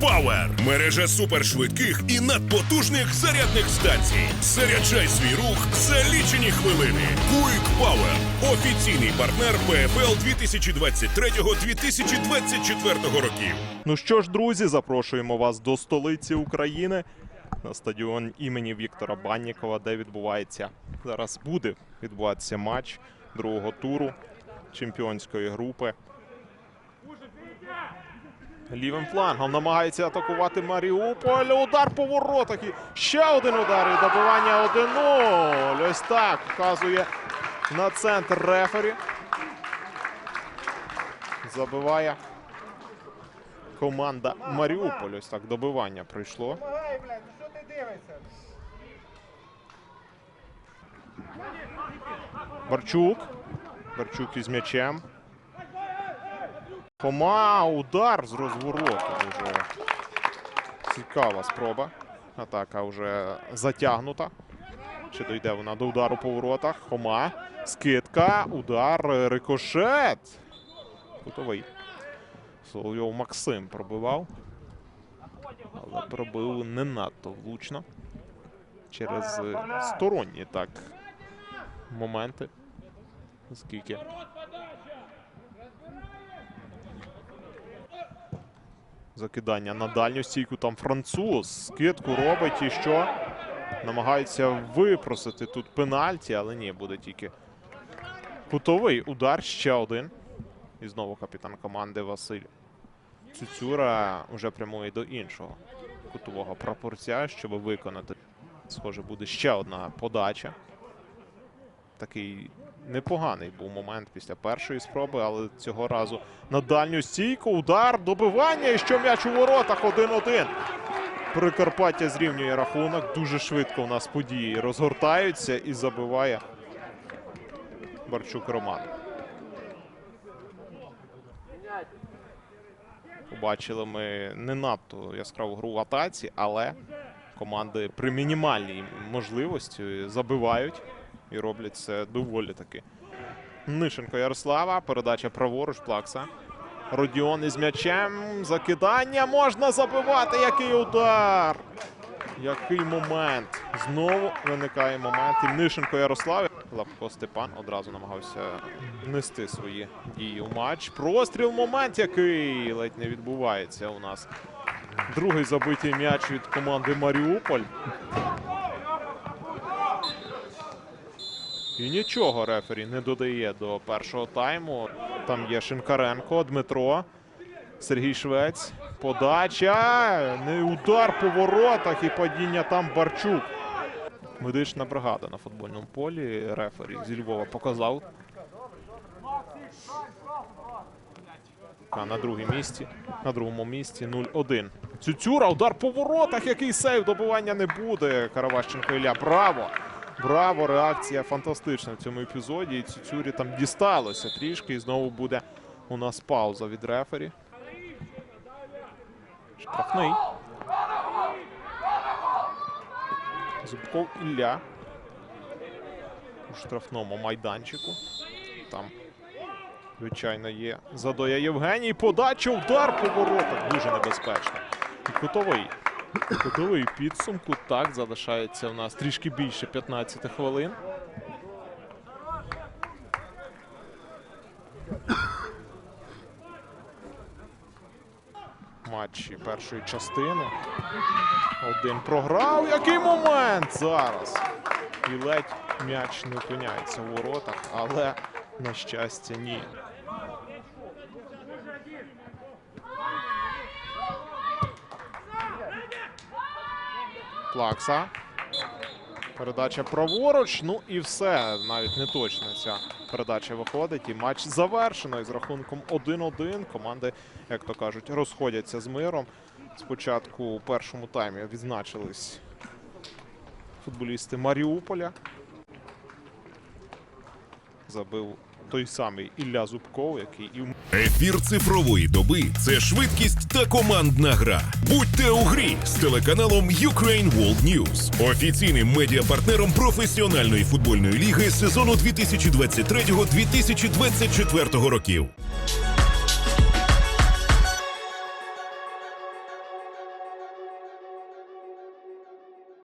Power – мережа супершвидких і надпотужних зарядних станцій. Заряджай свій рух за лічені хвилини. Quick Power – офіційний партнер ПФЛ 2023-2024 років. Ну що ж, друзі, запрошуємо вас до столиці України на стадіон імені Віктора Баннікова, де відбувається зараз буде відбуватися матч другого туру чемпіонської групи. Лівим флангом намагається атакувати Маріуполь. Удар по воротах. І ще один удар. І добивання 1-0. Ось так вказує на центр рефері. Забиває команда Маріуполь. Ось так добивання прийшло. Ну що ти дивишся? Барчук. Барчук із м'ячем. Хома, удар з розвороту вже. Цікава спроба. Атака вже затягнута. Чи дойде вона до удару по воротах? Хома. Скидка. Удар. Рикошет. Кутовий. Соловйов Максим пробивав. Але пробив не надто влучно. Через е, сторонні так моменти. Скільки? Закидання на дальню стійку. Там француз. Скидку робить і що? Намагається випросити тут пенальті, але ні, буде тільки кутовий удар. Ще один. І знову капітан команди Василь Цюцюра вже прямує до іншого кутового прапорця, щоб виконати. Схоже, буде ще одна подача. Такий непоганий був момент після першої спроби, але цього разу на дальню стійку. Удар, добивання і що м'яч у воротах 1-1. Прикарпаття зрівнює рахунок. Дуже швидко у нас події розгортаються і забиває Барчук Роман. Побачили ми не надто яскраву гру в атаці, але команди при мінімальній можливості забивають і роблять це доволі таки. Нишенко Ярослава. Передача праворуч Плакса. Родіон із м'ячем. Закидання можна забивати. Який удар! Який момент! Знову виникає момент. І Нишенко Ярослав. Лапко Степан одразу намагався нести свої дії у матч. Простріл момент, який ледь не відбувається у нас. Другий забитий м'яч від команди Маріуполь. І нічого рефері не додає до першого тайму. Там є Шинкаренко, Дмитро, Сергій Швець. Подача. Не удар по воротах і падіння там Барчук. Медична бригада на футбольному полі. Рефері зі Львова показав. А на другому місці. На другому місці 0-1. Цюцюра, удар по воротах. Який сейв добивання не буде. Караващенко Ілля. Браво! Браво! Реакція фантастична в цьому епізоді. І Цюцюрі там дісталося трішки. І знову буде у нас пауза від рефері. Штрафний. Зубков Ілля. У штрафному майданчику. Там, звичайно, є Задоя Євгеній. Подача, удар по воротах. Дуже небезпечно. І кутовий. Кутовий підсумку. Так, залишається у нас трішки більше 15 хвилин. Матчі першої частини. Один програв. Який момент зараз? І ледь м'яч не опиняється у воротах, але, на щастя, ні. Плакса. Передача праворуч. Ну і все. Навіть не точно ця передача виходить. І матч завершено із рахунком 1-1. Команди, як то кажуть, розходяться з миром. Спочатку у першому таймі відзначились футболісти Маріуполя. Забив той самий Ілля Зубков, який і Ефір цифрової доби це швидкість та командна гра. Будьте у грі з телеканалом Ukraine World News, офіційним медіапартнером професіональної футбольної ліги сезону 2023-2024 років.